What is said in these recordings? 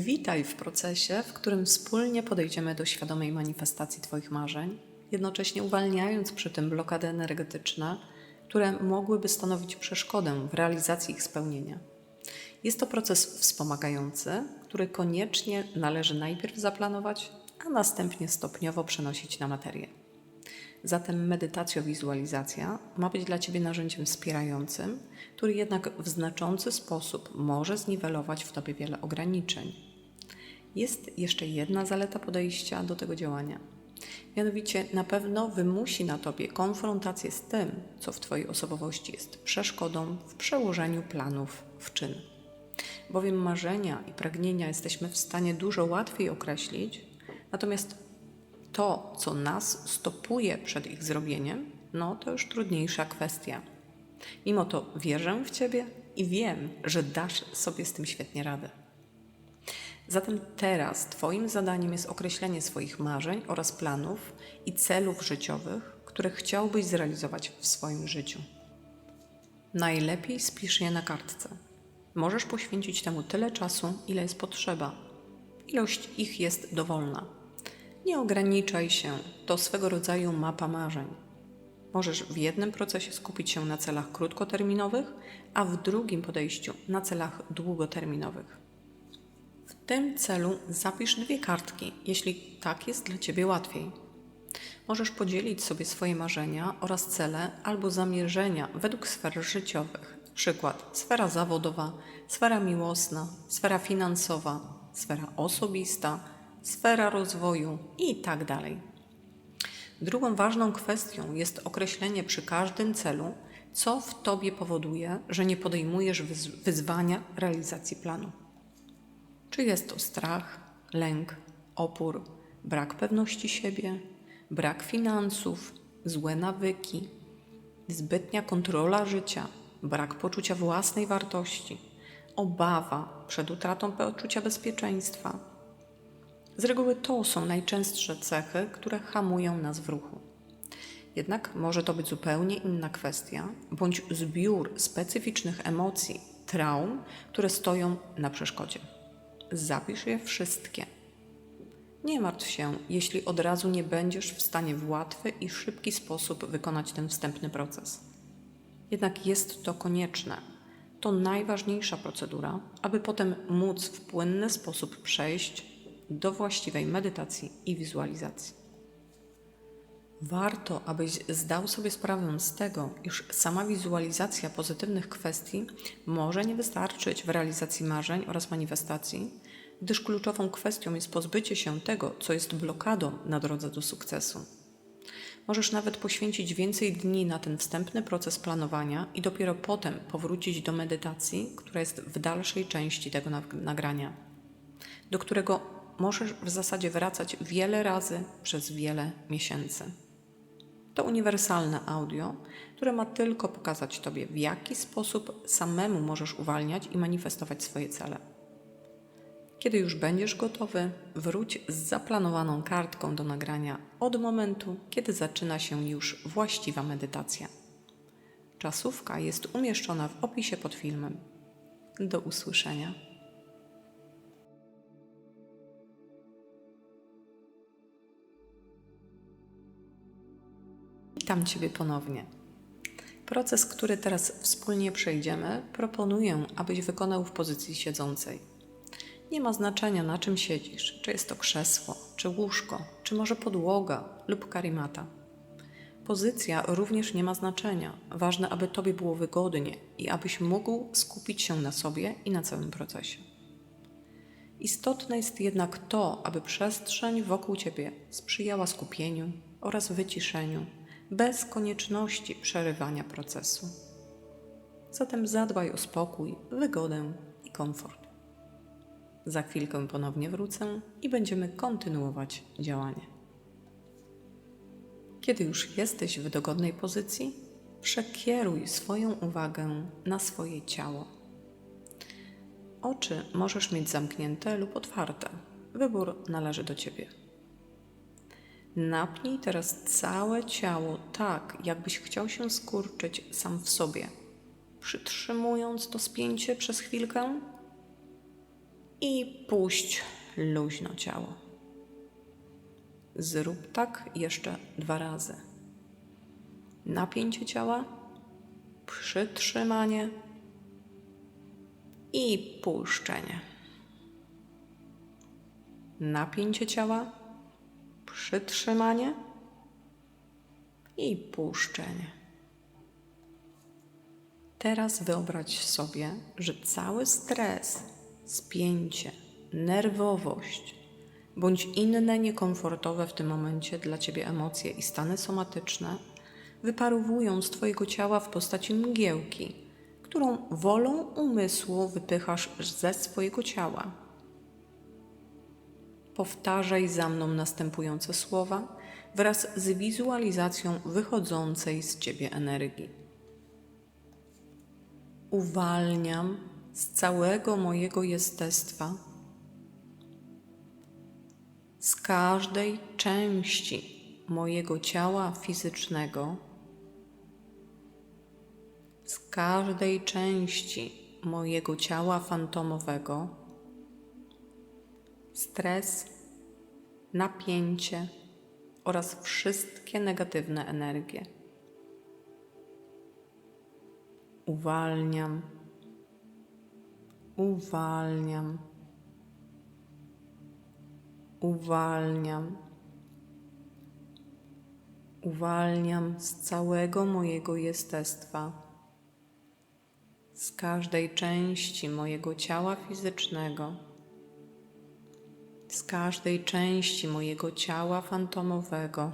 Witaj w procesie, w którym wspólnie podejdziemy do świadomej manifestacji Twoich marzeń, jednocześnie uwalniając przy tym blokady energetyczne, które mogłyby stanowić przeszkodę w realizacji ich spełnienia. Jest to proces wspomagający, który koniecznie należy najpierw zaplanować, a następnie stopniowo przenosić na materię. Zatem medytacjo-wizualizacja ma być dla Ciebie narzędziem wspierającym, który jednak w znaczący sposób może zniwelować w Tobie wiele ograniczeń. Jest jeszcze jedna zaleta podejścia do tego działania. Mianowicie na pewno wymusi na Tobie konfrontację z tym, co w Twojej osobowości jest przeszkodą w przełożeniu planów w czyn. Bowiem marzenia i pragnienia jesteśmy w stanie dużo łatwiej określić, natomiast to, co nas stopuje przed ich zrobieniem, no to już trudniejsza kwestia. Mimo to wierzę w Ciebie i wiem, że dasz sobie z tym świetnie radę. Zatem teraz Twoim zadaniem jest określenie swoich marzeń oraz planów i celów życiowych, które chciałbyś zrealizować w swoim życiu. Najlepiej spisz je na kartce. Możesz poświęcić temu tyle czasu, ile jest potrzeba. Ilość ich jest dowolna. Nie ograniczaj się, to swego rodzaju mapa marzeń. Możesz w jednym procesie skupić się na celach krótkoterminowych, a w drugim podejściu na celach długoterminowych. Tym celu zapisz dwie kartki, jeśli tak jest dla Ciebie łatwiej. Możesz podzielić sobie swoje marzenia oraz cele albo zamierzenia według sfer życiowych. Przykład: sfera zawodowa, sfera miłosna, sfera finansowa, sfera osobista, sfera rozwoju i tak. Drugą ważną kwestią jest określenie przy każdym celu, co w tobie powoduje, że nie podejmujesz wyz- wyzwania realizacji planu. Czy jest to strach, lęk, opór, brak pewności siebie, brak finansów, złe nawyki, zbytnia kontrola życia, brak poczucia własnej wartości, obawa przed utratą poczucia bezpieczeństwa. Z reguły to są najczęstsze cechy, które hamują nas w ruchu. Jednak może to być zupełnie inna kwestia, bądź zbiór specyficznych emocji, traum, które stoją na przeszkodzie. Zapisz je wszystkie. Nie martw się, jeśli od razu nie będziesz w stanie w łatwy i szybki sposób wykonać ten wstępny proces. Jednak jest to konieczne. To najważniejsza procedura, aby potem móc w płynny sposób przejść do właściwej medytacji i wizualizacji. Warto, abyś zdał sobie sprawę z tego, iż sama wizualizacja pozytywnych kwestii może nie wystarczyć w realizacji marzeń oraz manifestacji, gdyż kluczową kwestią jest pozbycie się tego, co jest blokadą na drodze do sukcesu. Możesz nawet poświęcić więcej dni na ten wstępny proces planowania i dopiero potem powrócić do medytacji, która jest w dalszej części tego nag- nagrania, do którego możesz w zasadzie wracać wiele razy przez wiele miesięcy. To uniwersalne audio, które ma tylko pokazać Tobie, w jaki sposób samemu możesz uwalniać i manifestować swoje cele. Kiedy już będziesz gotowy, wróć z zaplanowaną kartką do nagrania od momentu, kiedy zaczyna się już właściwa medytacja. Czasówka jest umieszczona w opisie pod filmem. Do usłyszenia. Witam Ciebie ponownie. Proces, który teraz wspólnie przejdziemy, proponuję, abyś wykonał w pozycji siedzącej. Nie ma znaczenia, na czym siedzisz, czy jest to krzesło, czy łóżko, czy może podłoga lub karimata. Pozycja również nie ma znaczenia. Ważne, aby Tobie było wygodnie i abyś mógł skupić się na sobie i na całym procesie. Istotne jest jednak to, aby przestrzeń wokół Ciebie sprzyjała skupieniu oraz wyciszeniu, bez konieczności przerywania procesu. Zatem zadbaj o spokój, wygodę i komfort. Za chwilkę ponownie wrócę i będziemy kontynuować działanie. Kiedy już jesteś w dogodnej pozycji, przekieruj swoją uwagę na swoje ciało. Oczy możesz mieć zamknięte lub otwarte. Wybór należy do Ciebie. Napnij teraz całe ciało tak, jakbyś chciał się skurczyć sam w sobie, przytrzymując to spięcie przez chwilkę i puść luźno ciało. Zrób tak jeszcze dwa razy. Napięcie ciała, przytrzymanie i puszczenie. Napięcie ciała, przytrzymanie i puszczenie. Teraz wyobraź sobie, że cały stres, spięcie, nerwowość bądź inne niekomfortowe w tym momencie dla ciebie emocje i stany somatyczne wyparowują z twojego ciała w postaci mgiełki, którą wolą umysłu wypychasz ze swojego ciała. Powtarzaj za mną następujące słowa wraz z wizualizacją wychodzącej z ciebie energii. Uwalniam z całego mojego jestestwa, z każdej części mojego ciała fizycznego, z każdej części mojego ciała fantomowego, stres, napięcie oraz wszystkie negatywne energie. Uwalniam, uwalniam, uwalniam, uwalniam z całego mojego jestestwa, z każdej części mojego ciała fizycznego, z każdej części mojego ciała fantomowego.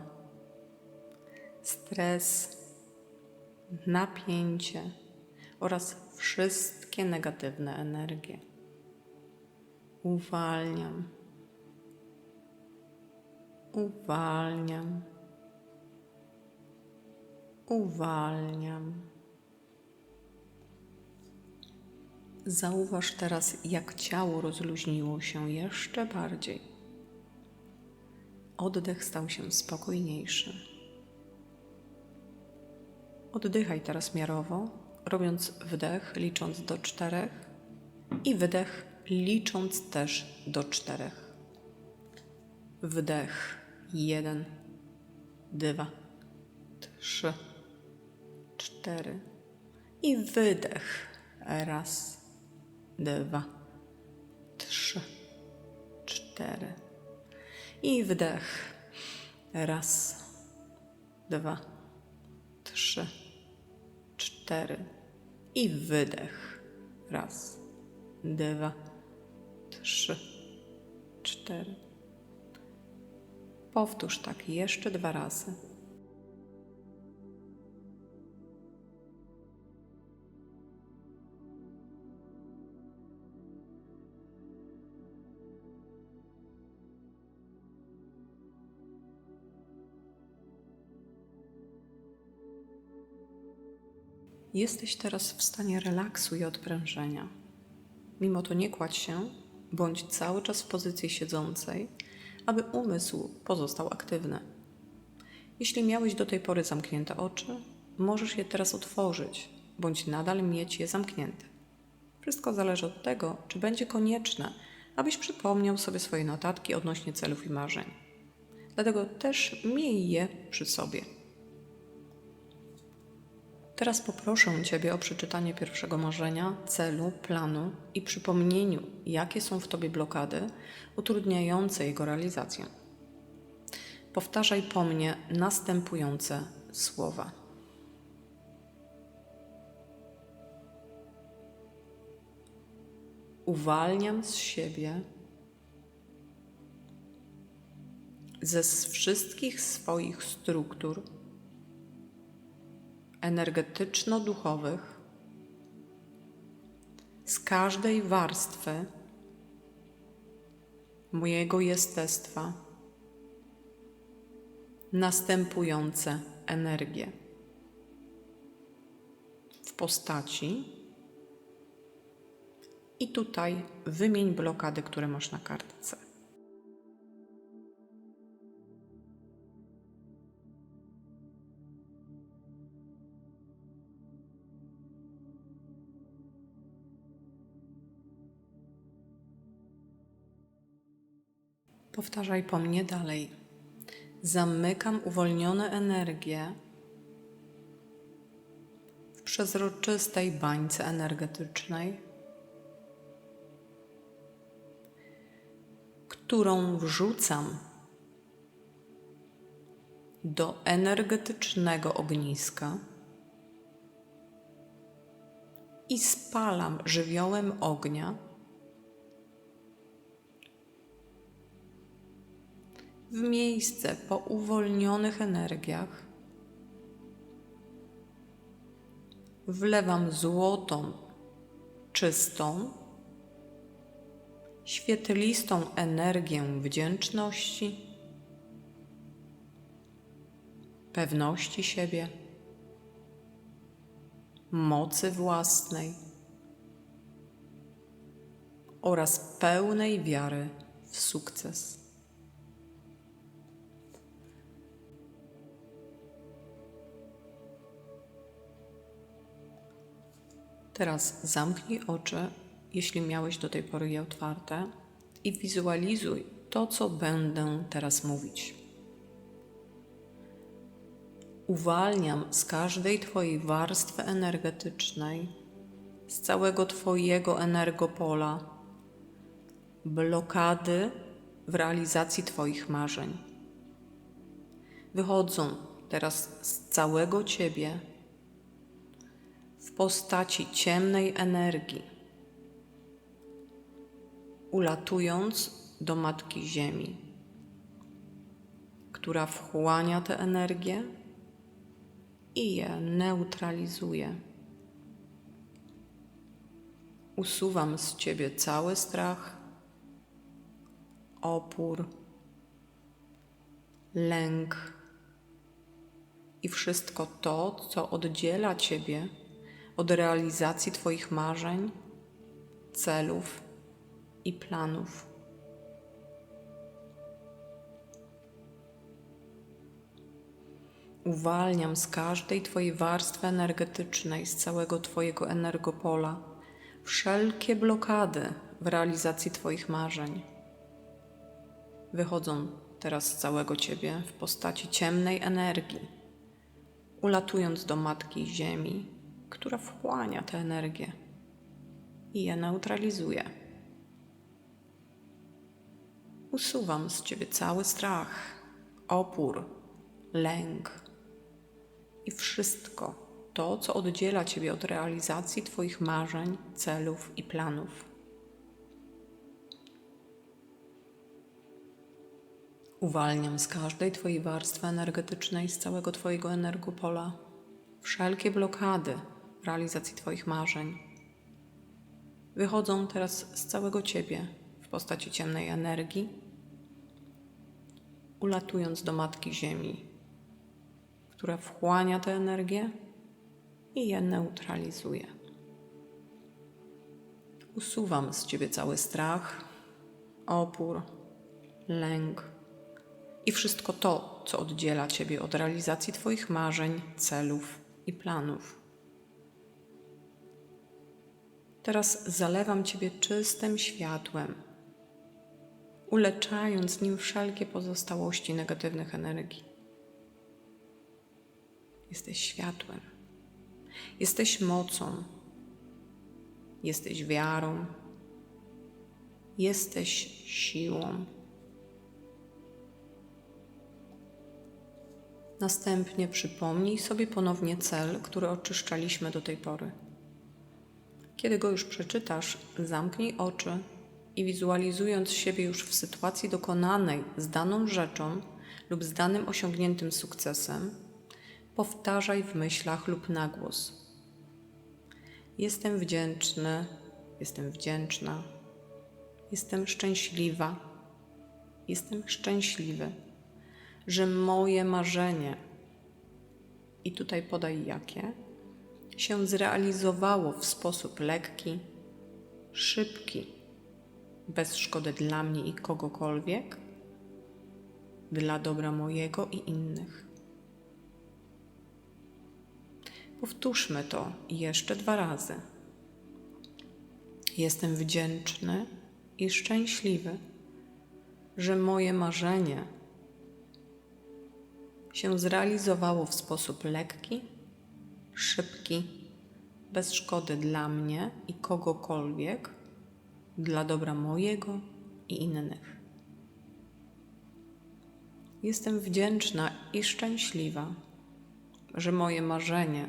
Stres, napięcie oraz wszystkie negatywne energie. Uwalniam, uwalniam, uwalniam. Zauważ teraz, jak ciało rozluźniło się jeszcze bardziej. Oddech stał się spokojniejszy. Oddychaj teraz miarowo, robiąc wdech, licząc do czterech i wydech, licząc też do czterech. Wdech. Jeden, dwa, trzy, cztery. I wydech. Raz, dwa, trzy, cztery. I wdech raz, dwa, trzy. Cztery. I wydech. Raz, dwa, trzy, cztery. Powtórz tak jeszcze dwa razy. Jesteś teraz w stanie relaksu i odprężenia. Mimo to nie kładź się, bądź cały czas w pozycji siedzącej, aby umysł pozostał aktywny. Jeśli miałeś do tej pory zamknięte oczy, możesz je teraz otworzyć, bądź nadal mieć je zamknięte. Wszystko zależy od tego, czy będzie konieczne, abyś przypomniał sobie swoje notatki odnośnie celów i marzeń. Dlatego też miej je przy sobie. Teraz poproszę Ciebie o przeczytanie pierwszego marzenia, celu, planu i przypomnieniu, jakie są w Tobie blokady utrudniające jego realizację. Powtarzaj po mnie następujące słowa. Uwalniam z siebie ze wszystkich swoich struktur energetyczno-duchowych z każdej warstwy mojego jestestwa następujące energie w postaci i tutaj wymień blokady, które masz na kartce. Powtarzaj po mnie dalej. Zamykam uwolnione energie w przezroczystej bańce energetycznej, którą wrzucam do energetycznego ogniska i spalam żywiołem ognia w miejsce po uwolnionych energiach. Wlewam złotą, czystą, świetlistą energię wdzięczności, pewności siebie, mocy własnej oraz pełnej wiary w sukces. Teraz zamknij oczy, jeśli miałeś do tej pory je otwarte, i wizualizuj to, co będę teraz mówić. Uwalniam z każdej Twojej warstwy energetycznej, z całego Twojego energopola, blokady w realizacji Twoich marzeń. Wychodzą teraz z całego Ciebie w postaci ciemnej energii, ulatując do Matki Ziemi, która wchłania tę energię i je neutralizuje. Usuwam z Ciebie cały strach, opór, lęk i wszystko to, co oddziela Ciebie od realizacji Twoich marzeń, celów i planów. Uwalniam z każdej Twojej warstwy energetycznej, z całego Twojego energopola, wszelkie blokady w realizacji Twoich marzeń. Wychodzą teraz z całego Ciebie w postaci ciemnej energii, ulatując do Matki Ziemi, która wchłania tę energię i je neutralizuje. Usuwam z Ciebie cały strach, opór, lęk i wszystko to, co oddziela Ciebie od realizacji Twoich marzeń, celów i planów. Uwalniam z każdej Twojej warstwy energetycznej, z całego Twojego energopola, wszelkie blokady realizacji Twoich marzeń. Wychodzą teraz z całego Ciebie w postaci ciemnej energii, ulatując do Matki Ziemi, która wchłania tę energię i je neutralizuje. Usuwam z Ciebie cały strach, opór, lęk i wszystko to, co oddziela Ciebie od realizacji Twoich marzeń, celów i planów. Teraz zalewam Ciebie czystym światłem, uleczając nim wszelkie pozostałości negatywnych energii. Jesteś światłem, jesteś mocą, jesteś wiarą, jesteś siłą. Następnie przypomnij sobie ponownie cel, który oczyszczaliśmy do tej pory. Kiedy go już przeczytasz, zamknij oczy i wizualizując siebie już w sytuacji dokonanej z daną rzeczą lub z danym osiągniętym sukcesem, powtarzaj w myślach lub na głos. Jestem wdzięczny, jestem wdzięczna, jestem szczęśliwa, jestem szczęśliwy, że moje marzenie, i tutaj podaj jakie, się zrealizowało w sposób lekki, szybki, bez szkody dla mnie i kogokolwiek, dla dobra mojego i innych. Powtórzmy to jeszcze dwa razy. Jestem wdzięczny i szczęśliwy, że moje marzenie się zrealizowało w sposób lekki, szybki, bez szkody dla mnie i kogokolwiek, dla dobra mojego i innych. Jestem wdzięczna i szczęśliwa, że moje marzenie,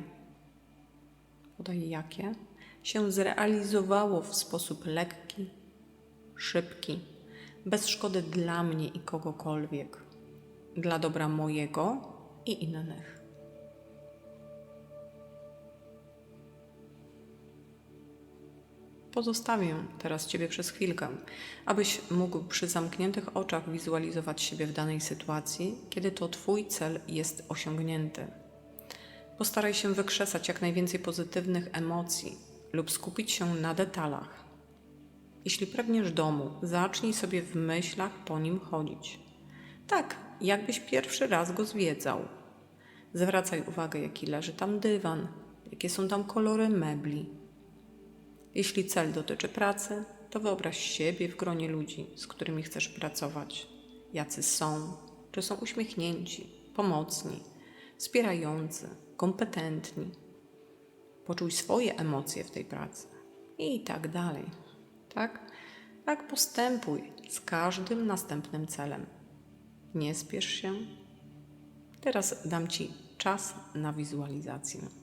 podaj jakie, się zrealizowało w sposób lekki, szybki, bez szkody dla mnie i kogokolwiek, dla dobra mojego i innych. Pozostawię teraz Ciebie przez chwilkę, abyś mógł przy zamkniętych oczach wizualizować siebie w danej sytuacji, kiedy to Twój cel jest osiągnięty. Postaraj się wykrzesać jak najwięcej pozytywnych emocji lub skupić się na detalach. Jeśli pragniesz domu, zacznij sobie w myślach po nim chodzić. Tak, jakbyś pierwszy raz go zwiedzał. Zwracaj uwagę, jaki leży tam dywan, jakie są tam kolory mebli. Jeśli cel dotyczy pracy, to wyobraź siebie w gronie ludzi, z którymi chcesz pracować. Jacy są, czy są uśmiechnięci, pomocni, wspierający, kompetentni. Poczuj swoje emocje w tej pracy i tak dalej. Tak? Tak postępuj z każdym następnym celem. Nie spiesz się. Teraz dam Ci czas na wizualizację.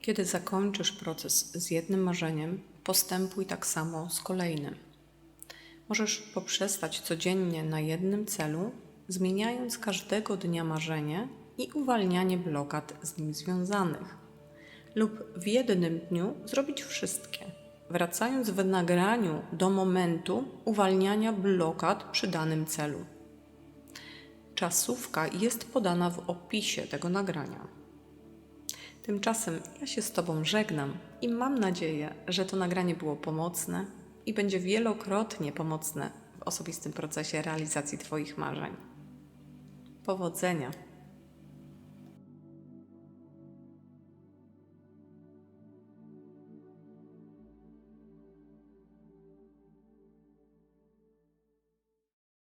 Kiedy zakończysz proces z jednym marzeniem, postępuj tak samo z kolejnym. Możesz poprzestać codziennie na jednym celu, zmieniając każdego dnia marzenie i uwalnianie blokad z nim związanych. Lub w jednym dniu zrobić wszystkie, wracając w nagraniu do momentu uwalniania blokad przy danym celu. Czasówka jest podana w opisie tego nagrania. Tymczasem ja się z Tobą żegnam i mam nadzieję, że to nagranie było pomocne i będzie wielokrotnie pomocne w osobistym procesie realizacji Twoich marzeń. Powodzenia!